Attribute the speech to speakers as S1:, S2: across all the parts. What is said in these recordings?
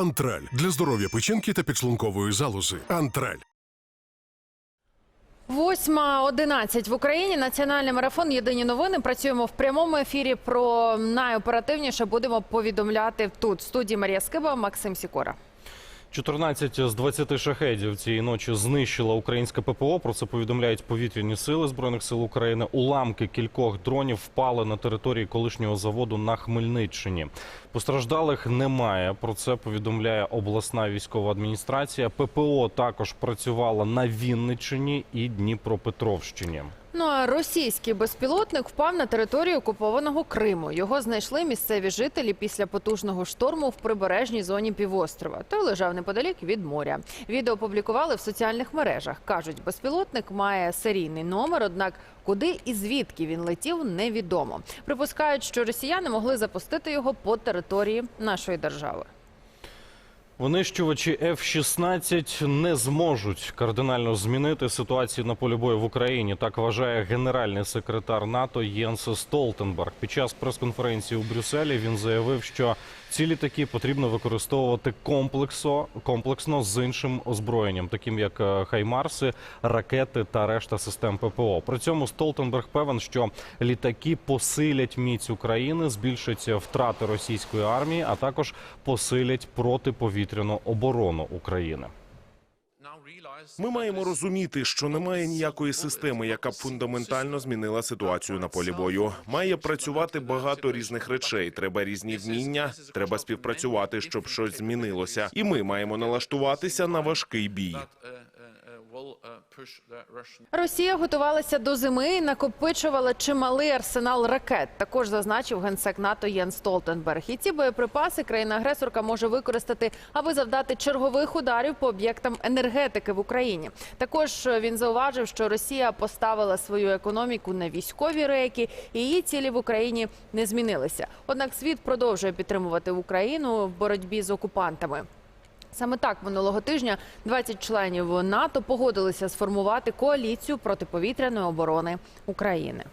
S1: Антраль для здоров'я печінки та підшлункової залози. Антраль.
S2: Восьма одинадцять в Україні. Національний марафон. Єдині новини. Працюємо в прямому ефірі. Про найоперативніше будемо повідомляти тут. В студії Марія Скиба, Максим Сікора.
S3: 14 з 20 шахедів цієї ночі знищила українське ППО. Про це повідомляють повітряні сили збройних сил України. Уламки кількох дронів впали на території колишнього заводу на Хмельниччині. Постраждалих немає. Про це повідомляє обласна військова адміністрація. ППО також працювала на Вінниччині і Дніпропетровщині.
S2: Ну а російський безпілотник впав на територію окупованого Криму. Його знайшли місцеві жителі після потужного шторму в прибережній зоні півострова. Той лежав неподалік від моря. Відео опублікували в соціальних мережах. кажуть, безпілотник має серійний номер, однак куди і звідки він летів, невідомо. Припускають, що росіяни могли запустити його по території нашої держави.
S3: Винищувачі F-16 не зможуть кардинально змінити ситуацію на полі бою в Україні. Так вважає генеральний секретар НАТО Єнс Столтенберг. Під час прес-конференції у Брюсселі він заявив, що ці літаки потрібно використовувати комплексо, комплексно з іншим озброєнням, таким як е, хаймарси, ракети та решта систем ППО. При цьому Столтенберг певен, що літаки посилять міць України, збільшать втрати російської армії, а також посилять протиповітряну оборону України.
S4: Ми маємо розуміти, що немає ніякої системи, яка б фундаментально змінила ситуацію на полі бою. Має працювати багато різних речей. Треба різні вміння, треба співпрацювати, щоб щось змінилося. І ми маємо налаштуватися на важкий бій.
S2: Росія готувалася до зими і накопичувала чималий арсенал ракет. Також зазначив генсек НАТО Єн Столтенберг. І ці боєприпаси країна-агресорка може використати, аби завдати чергових ударів по об'єктам енергетики в Україні. Також він зауважив, що Росія поставила свою економіку на військові рейки, і її цілі в Україні не змінилися. Однак світ продовжує підтримувати Україну в боротьбі з окупантами. Саме так минулого тижня 20 членів НАТО погодилися сформувати коаліцію протиповітряної оборони України.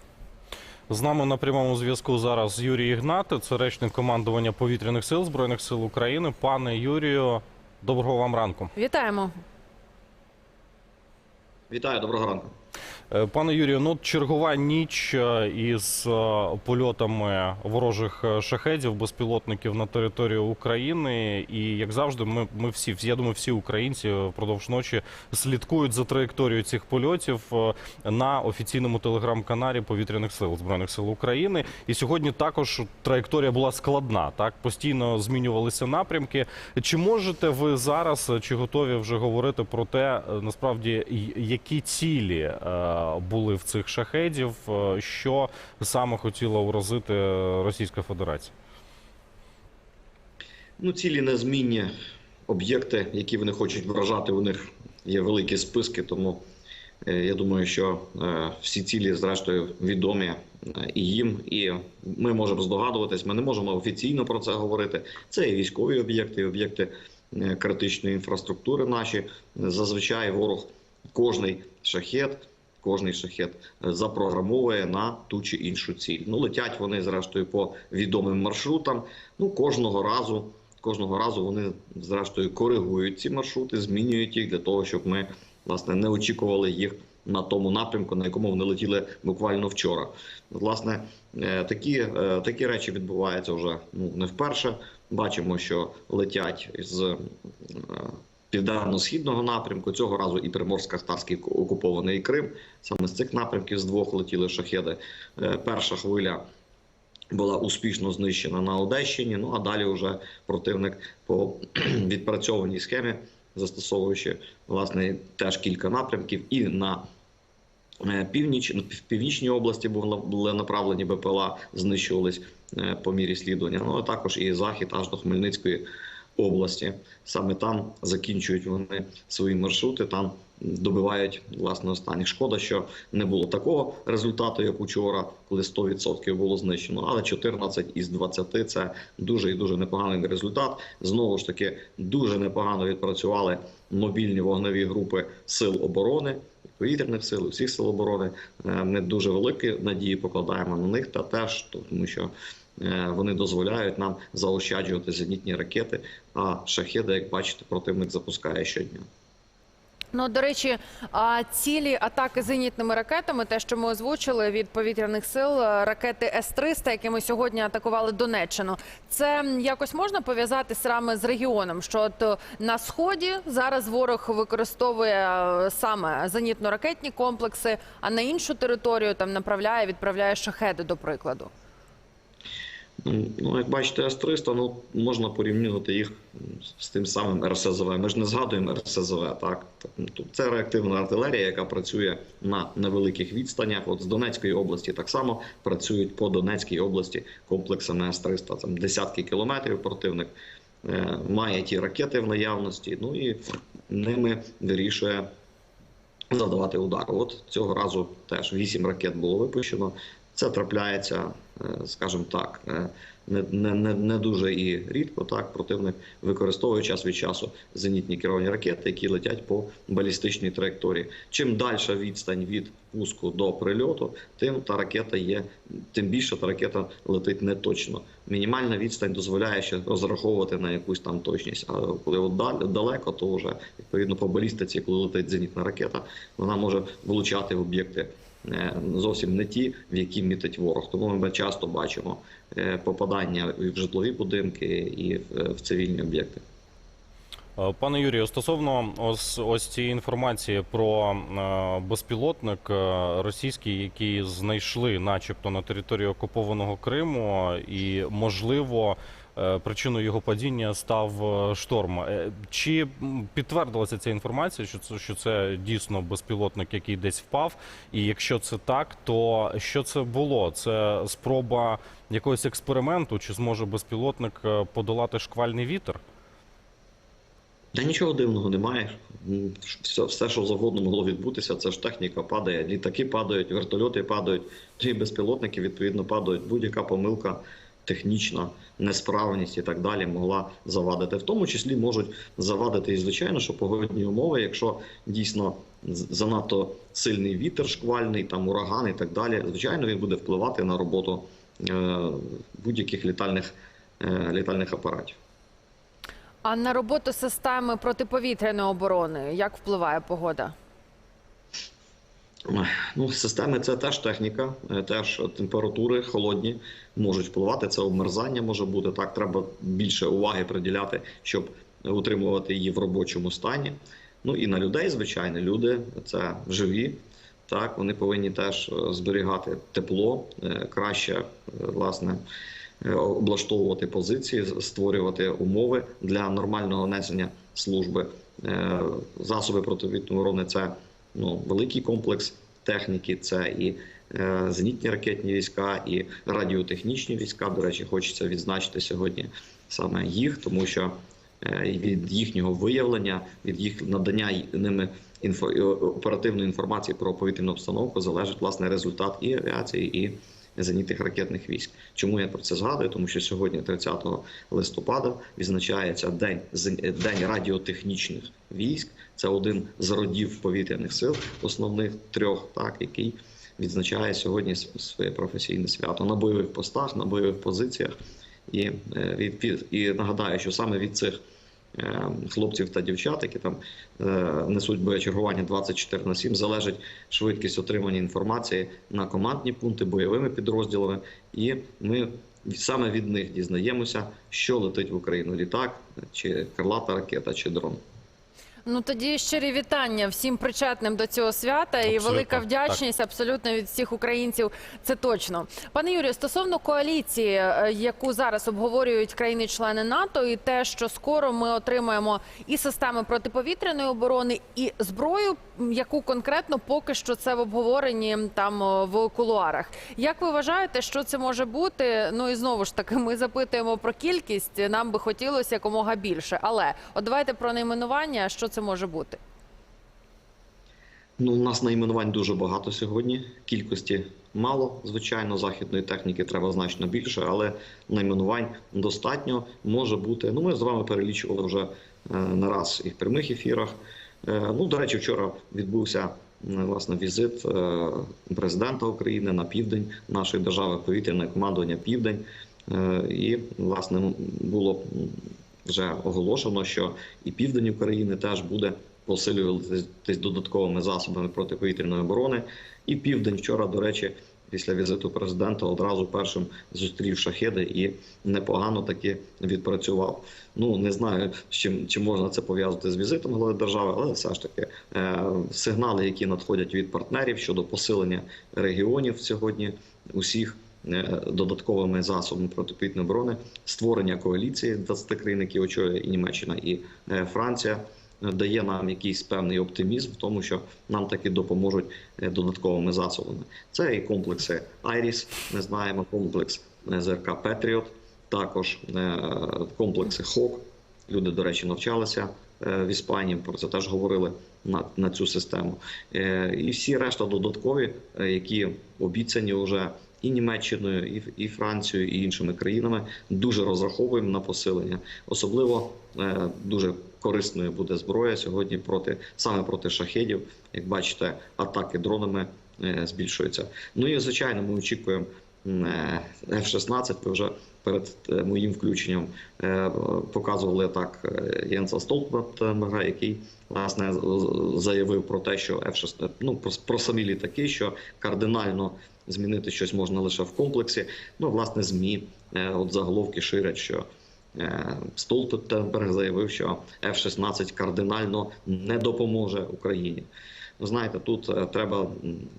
S3: З нами на прямому зв'язку зараз Юрій Ігнати, це речник командування повітряних сил збройних сил України. Пане Юрію, доброго вам ранку.
S2: Вітаємо.
S5: Вітаю, доброго ранку.
S3: Е, Пане Юрію, ну чергова ніч е, із е, польотами ворожих шахедів, безпілотників на територію України. І як завжди, ми, ми всі, я думаю, всі українці впродовж ночі слідкують за траєкторією цих польотів на офіційному телеграм-каналі повітряних сил збройних сил України. І сьогодні також траєкторія була складна. Так постійно змінювалися напрямки. Чи можете ви зараз чи готові вже говорити про те, насправді які цілі були в цих шахедів, е, що саме хотіла уразити Російська Федерація?
S5: Ну, цілі незмінні об'єкти, які вони хочуть вражати, у них є великі списки, тому е, я думаю, що е, всі цілі, зрештою, відомі і їм, і ми можемо здогадуватись. Ми не можемо офіційно про це говорити. Це і військові об'єкти, і об'єкти критичної інфраструктури наші. Зазвичай ворог кожний шахет. Кожний шахет е, запрограмовує на ту чи іншу ціль. Ну летять вони зрештою по відомим маршрутам. Ну кожного разу, кожного разу вони зрештою коригують ці маршрути, змінюють їх для того, щоб ми власне не очікували їх на тому напрямку, на якому вони летіли буквально вчора. Власне, е, такі, е, такі речі відбуваються вже ну не вперше. Бачимо, що летять з південно-східного напрямку. Цього разу і Приморсько-Ахтарський окупований Крим. Саме з цих напрямків з двох летіли шахеди. Е, Перша хвиля була успішно знищена на Одещині. Ну а далі вже противник по відпрацьованій схемі, застосовуючи власне теж кілька напрямків і на е, північ в північній області були, були направлені БПЛА, знищувались е, по мірі слідування. Ну а також і захід аж до Хмельницької області. Саме там закінчують вони свої маршрути. Там добивають власне останніх. Шкода, що не було такого результату, як учора, коли 100% було знищено. Але 14 із 20 – це дуже і дуже непоганий результат. Знову ж таки, дуже непогано відпрацювали мобільні вогневі групи сил оборони. Повітряних сил, усіх сил оборони Е, ми дуже великі надії покладаємо на них, та теж тому, що е, вони дозволяють нам заощаджувати зенітні ракети. А шахеди, як бачите, противник запускає щодня.
S2: Ну, до речі, цілі атаки зенітними ракетами, те, що ми озвучили від повітряних сил, е, ракети С-300, якими сьогодні атакували Донеччину, це якось можна пов'язати саме з регіоном. Що от е, на сході зараз ворог використовує е, саме зенітно-ракетні комплекси, а на іншу територію там направляє, відправляє шахеди, до прикладу.
S5: Ну, як бачите, С-300, ну, можна порівнювати їх з тим самим РСЗВ. Ми ж не згадуємо РСЗВ, так? Ну, тут Це реактивна артилерія, яка працює на невеликих відстанях. От з Донецької області так само працюють по Донецькій області комплексами С-300. Там десятки кілометрів противник е, має ті ракети в наявності, ну і ними вирішує завдавати удар. От цього разу теж вісім ракет було випущено. Це трапляється, скажімо так, е, не, не, не, дуже і рідко. Так противник використовує час від часу зенітні керовані ракети, які летять по балістичній траєкторії. Чим далі відстань від пуску до прильоту, тим та ракета є, тим більше та ракета летить не точно. Мінімальна відстань дозволяє ще розраховувати на якусь там точність. А коли от дал- далеко, то вже відповідно по балістиці, коли летить зенітна ракета, вона може влучати в об'єкти е, зовсім не ті, в які мітить ворог. Тому ми часто бачимо е, попадання і в житлові будинки, і в цивільні об'єкти.
S3: Пане Юрію, стосовно ось, ось цієї інформації про е, безпілотник е, російський, який знайшли, начебто, на території окупованого Криму, і можливо. е, Причиною його падіння став шторм. Чи підтвердилася ця інформація, що це що це дійсно безпілотник, який десь впав? І якщо це так, то що це було? Це спроба якогось експерименту, чи зможе безпілотник подолати шквальний вітер?
S5: Та нічого дивного немає. Все, все, що завгодно могло відбутися, це ж техніка падає. Літаки падають, вертольоти падають, і безпілотники відповідно падають. Будь-яка помилка технічна, несправність і так далі могла завадити. В тому числі можуть завадити і звичайно, що погодні умови, якщо дійсно занадто сильний вітер, шквальний, там ураган і так далі. Звичайно, він буде впливати на роботу е, будь-яких літальних, е, літальних апаратів.
S2: А на роботу системи протиповітряної оборони як впливає погода?
S5: Ну, системи це теж техніка, е, теж температури холодні можуть впливати. Це обмерзання може бути. Так, треба більше уваги приділяти, щоб утримувати її в робочому стані. Ну і на людей, звичайно, люди це живі. Так, вони повинні теж е, зберігати тепло, е, краще е, власне е, облаштовувати позиції, створювати умови для нормального несення служби. Е, Засоби протиповітряної оборони це ну, великий комплекс техніки. Це і е, зенітні ракетні війська, і радіотехнічні війська. До речі, хочеться відзначити сьогодні саме їх, тому що е, від їхнього виявлення, від їх надання ними інфо оперативної інформації про повітряну обстановку залежить власне результат і авіації, і зенітних ракетних військ. Чому я про це згадую? Тому що сьогодні, 30 листопада, відзначається день день радіотехнічних військ. Це один з родів повітряних сил, основних трьох, так який відзначає сьогодні своє професійне свято на бойових постах, на бойових позиціях. І е, від, і нагадаю, що саме від цих хлопців та дівчат, які там е, несуть боєчергування 24 на 7, залежить швидкість отримання інформації на командні пункти бойовими підрозділами, і ми саме від них дізнаємося, що летить в Україну: літак, чи крилата ракета, чи дрон.
S2: Ну тоді щирі вітання всім причетним до цього свята і велика вдячність абсолютно від всіх українців. Це точно. Пане Юрію, стосовно коаліції, е, яку зараз обговорюють країни-члени НАТО, і те, що скоро ми отримаємо і системи протиповітряної оборони, і зброю, яку конкретно поки що це в обговоренні там в кулуарах. Як ви вважаєте, що це може бути? Ну і знову ж таки, ми запитуємо про кількість. Нам би хотілося якомога більше. Але от давайте про найменування, що це може бути.
S5: Ну, у нас найменувань дуже багато сьогодні. Кількості мало, звичайно, західної техніки треба значно більше, але найменувань достатньо може бути. Ну, ми з вами перелічували вже е, не раз і в прямих ефірах. Е, ну, до речі, вчора відбувся власне візит е, президента України на південь нашої держави, повітряне командування Південь. І власне було вже оголошено, що і південь України теж буде посилюватись додатковими засобами протиповітряної оборони. І південь вчора, до речі, після візиту президента одразу першим зустрів шахеди і непогано таки відпрацював. Ну не знаю, з чим чи можна це пов'язати з візитом голови держави, але все ж таки е, сигнали, які надходять від партнерів щодо посилення регіонів сьогодні, усіх. Е, Додатковими засобами протиповітряної оборони створення коаліції 20 країн, які очолює і Німеччина, і е, Франція, е, дає нам якийсь певний оптимізм в тому, що нам таки допоможуть додатковими засобами. Це і комплекси Айріс. Ми знаємо комплекс ЗРК Петріот, також комплекси ХОК. Люди, до речі, навчалися в Іспанії. Про це теж говорили на, на цю систему. І всі решта додаткові, які обіцяні вже і Німеччиною, і, і Францією, і іншими країнами, дуже розраховуємо на посилення. Особливо е, дуже корисною буде зброя сьогодні проти саме проти шахедів. Як бачите, атаки дронами е, збільшуються. Ну і звичайно, ми очікуємо е, F-16. Ви вже перед е, моїм включенням е, показували так е, Єнса Столтенберга, який власне заявив про те, що F-16, ну про, про самі літаки, що кардинально змінити щось можна лише в комплексі. Ну, власне, змі от заголовки ширять, що Столтенберг заявив, що F-16 кардинально не допоможе Україні. Ви знаєте, тут е, треба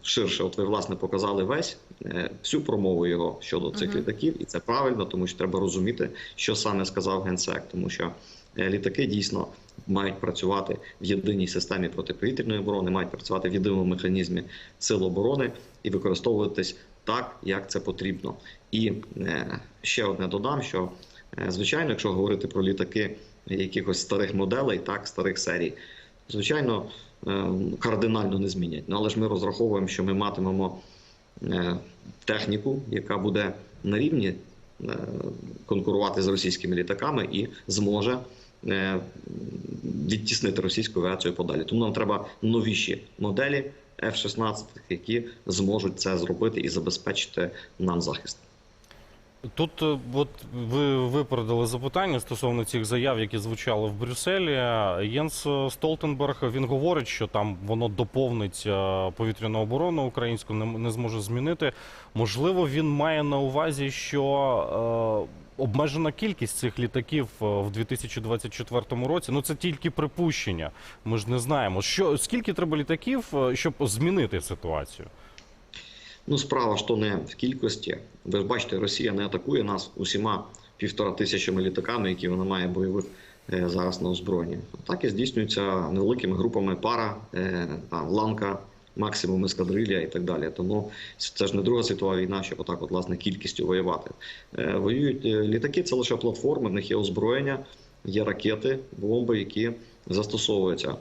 S5: ширше. От ви власне показали весь е, всю промову його щодо цих
S2: Мгм.
S5: літаків, і це правильно, тому що треба розуміти, що саме сказав генсек, тому що е, літаки дійсно мають працювати в єдиній системі протиповітряної оборони, мають працювати в єдиному механізмі сил оборони і використовуватись так, як це потрібно. І е, ще одне додам, що е, звичайно, якщо говорити про літаки якихось старих моделей, так старих серій, звичайно, е, кардинально не змінять. Ну, але ж ми розраховуємо, що ми матимемо е, техніку, яка буде на рівні е, конкурувати з російськими літаками і зможе е, відтіснити російську авіацію подалі. Тому нам треба новіші моделі F-16, які зможуть це зробити і забезпечити нам захист.
S3: Тут е, от ви випередили запитання стосовно цих заяв, які звучали в Брюсселі. Єнс Столтенберг він говорить, що там воно доповнить е, повітряну оборону українську, не, зможе змінити. Можливо, він має на увазі, що е, обмежена кількість цих літаків е, в 2024 році. Ну це тільки припущення. Ми ж не знаємо, що скільки треба літаків, щоб змінити ситуацію.
S5: Ну, справа ж то не в кількості. Ви ж бачите, Росія не атакує нас усіма півтора тисячами літаками, які вона має бойових е, зараз на озброєнні. Атаки здійснюються невеликими групами пара, е, там, ланка, максимум ескадрилля і так далі. Тому це ж не Друга світова війна, щоб отак, от, власне, кількістю воювати. Е, Воюють літаки, це лише платформи, в них є озброєння, є ракети, бомби, які застосовуються.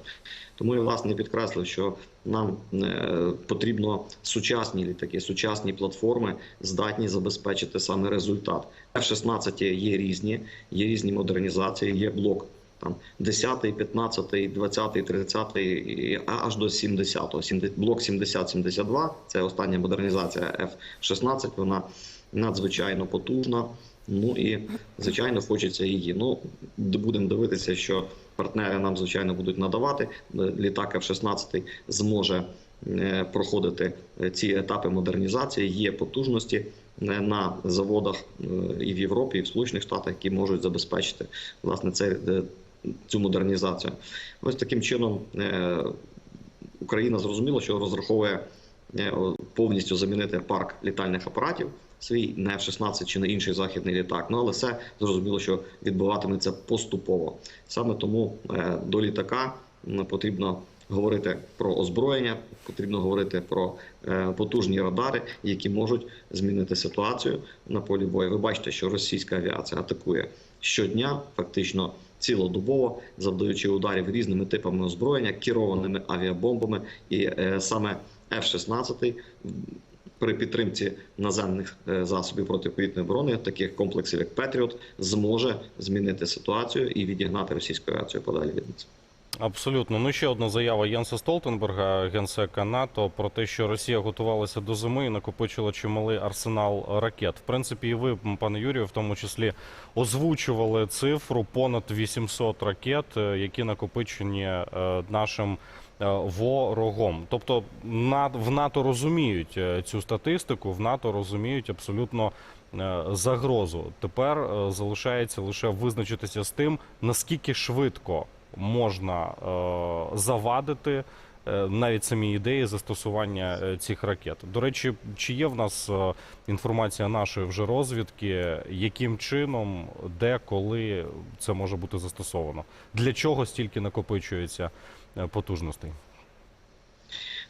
S5: Тому я власне підкреслив, що нам е, потрібно сучасні літаки, сучасні платформи здатні забезпечити саме результат. F-16 є різні, є різні модернізації, є блок. Там 10, 15, 20, 30, і аж до 70. Сімде- Блок 70-72 – це остання модернізація F-16, вона надзвичайно потужна. Ну і звичайно хочеться її. Ну будемо дивитися, що партнери нам звичайно будуть надавати. Е, Літак F-16 зможе е, проходити е, ці етапи модернізації. Є потужності на заводах і в Європі, і в Сполучених Штатах, які можуть забезпечити власне цей, цю модернізацію. Ось таким чином Україна зрозуміла, що розраховує повністю замінити парк літальних апаратів свій не F-16 чи не інший західний літак. Ну але все зрозуміло, що відбуватиметься поступово. Саме тому е, до літака потрібно говорити про озброєння, потрібно говорити про е, потужні радари, які можуть змінити ситуацію на полі бою. Ви бачите, що російська авіація атакує щодня, фактично цілодобово, завдаючи ударів різними типами озброєння, керованими авіабомбами, і е, саме F-16 при підтримці наземних е, засобів протиповітряної оборони, таких комплексів як Петріот, зможе змінити ситуацію і відігнати російську авіацію подалі від нас.
S3: Абсолютно. Ну ще одна заява Єнса Столтенберга, генсека НАТО, про те, що Росія готувалася до зими і накопичила чималий арсенал ракет. В принципі, і ви, пане Юрію, в тому числі озвучували цифру понад 800 ракет, е, які накопичені е, нашим ворогом. Тобто в НАТО розуміють е, цю статистику, в НАТО розуміють абсолютно е, загрозу. Тепер е, залишається лише визначитися з тим, наскільки швидко можна е, завадити е, навіть самі ідеї застосування е, цих ракет. До речі, чи є в нас е, інформація нашої вже розвідки, яким чином, де, коли це може бути застосовано? Для чого стільки накопичується е, потужностей?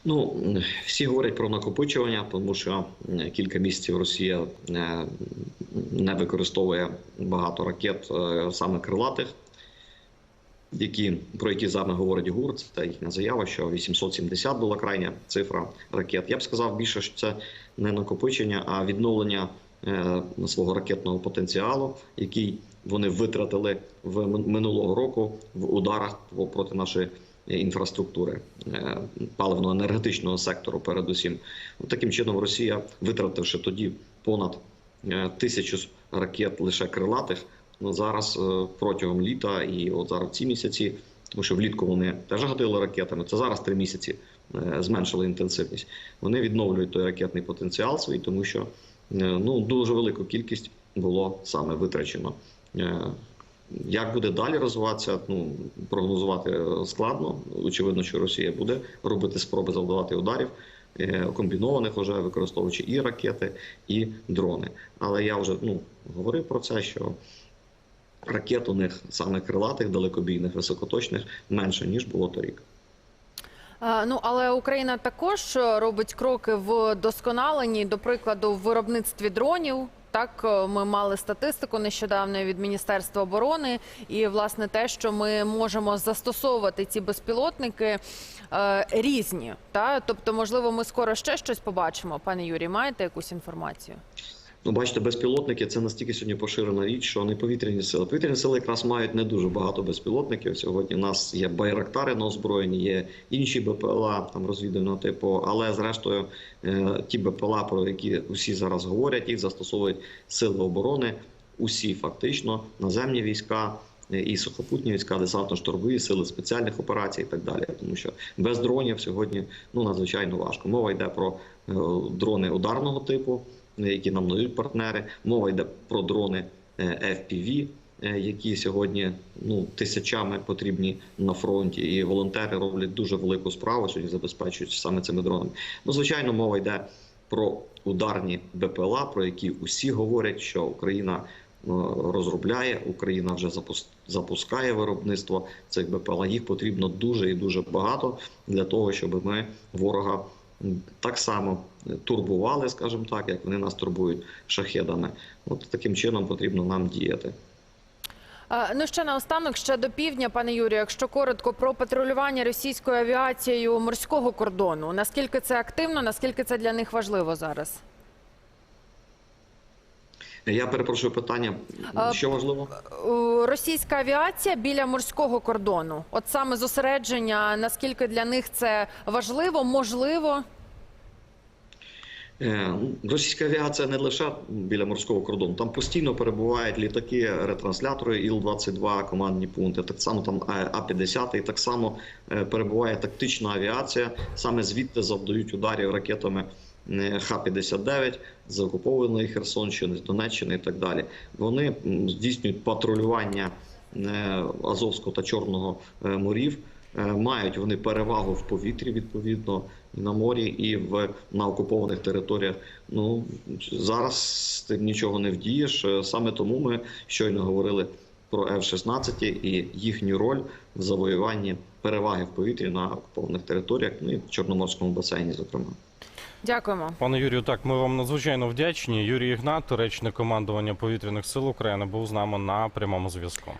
S5: Ну всі говорять про накопичування, тому що е, кілька місяців Росія е, не використовує багато ракет е, саме крилатих, які про які зараз говорить ГУР. Це їхня заява, що 870 була крайня цифра ракет. Я б сказав більше, що це не накопичення, а відновлення е, свого ракетного потенціалу, який вони витратили в минулого року в ударах проти нашої інфраструктури е, паливно-енергетичного сектору. Передусім, таким чином Росія, витративши тоді понад е, тисячу ракет лише крилатих, ну зараз е, протягом літа і от зараз ці місяці, тому що влітку вони теж гатили ракетами. Це зараз три місяці зменшили інтенсивність. Вони відновлюють той ракетний потенціал свій, тому що ну дуже велику кількість було саме витрачено. Як буде далі розвиватися, ну прогнозувати е, складно. Очевидно, що Росія буде робити спроби завдавати ударів е, комбінованих, уже використовуючи і ракети, і дрони. Але я вже ну говорив про це, що ракет у них саме крилатих, далекобійних, високоточних менше ніж було торік.
S2: Ну але Україна також робить кроки в досконаленні, до прикладу, в виробництві дронів. Так, е, ми мали статистику нещодавно від Міністерства оборони, і власне те, що ми можемо застосовувати ці безпілотники е, різні. Та тобто, можливо, ми скоро ще щось побачимо. Пане Юрій, маєте якусь інформацію?
S5: Ну, бачите, безпілотники це настільки сьогодні поширена річ, що не повітряні сили. Повітряні сили якраз мають не дуже багато безпілотників. Сьогодні у нас є байрактари на озброєнні, є інші БПЛА там розвідувального типу. Але зрештою, е, ті БПЛА, про які усі зараз говорять, їх застосовують сили оборони. Усі фактично наземні війська. е, І сухопутні війська, десантно-штурмові сили спеціальних операцій і так далі, тому що без дронів сьогодні ну надзвичайно важко. Мова йде про е, дрони ударного типу, які нам надають партнери. Мова йде про дрони е, FPV, е, які сьогодні ну тисячами потрібні на фронті, і волонтери роблять дуже велику справу сьогодні, забезпечують саме цими дронами. Ну, звичайно, мова йде про ударні БПЛА, про які усі говорять, що Україна е, розробляє, Україна вже запус- запускає виробництво цих БПЛА. Їх потрібно дуже і дуже багато для того, щоб ми ворога так само турбували, скажімо так, як вони нас турбують шахедами. От таким чином потрібно нам діяти.
S2: Ну ще наостанок, ще до півдня, пане Юрію, якщо коротко про патрулювання російською авіацією морського кордону, наскільки це активно, наскільки це для них важливо зараз?
S5: Я перепрошую питання. Що важливо?
S2: Російська авіація біля морського кордону, от саме зосередження, наскільки для них це важливо, можливо.
S5: Е, Російська авіація не лише біля морського кордону. Там постійно перебувають літаки, ретранслятори Іл-22, командні пункти. Так само там е, А-50, і так само е, перебуває тактична авіація. Саме звідти завдають ударів ракетами Х-59 з окупованої Херсонщини, з Донеччини і так далі. Вони здійснюють патрулювання е, Азовського та Чорного е, морів. Е, Мають вони перевагу в повітрі відповідно на морі, і в на окупованих територіях. Ну зараз з тим нічого не вдієш. Е, Саме тому ми щойно говорили про F-16 і їхню роль в завоюванні переваги в повітрі на окупованих територіях, ну і в Чорноморському басейні, зокрема.
S2: Дякуємо.
S3: Пане Юрію, так ми вам надзвичайно вдячні. Юрій Ігнат, речник командування повітряних сил України, був з нами на прямому зв'язку.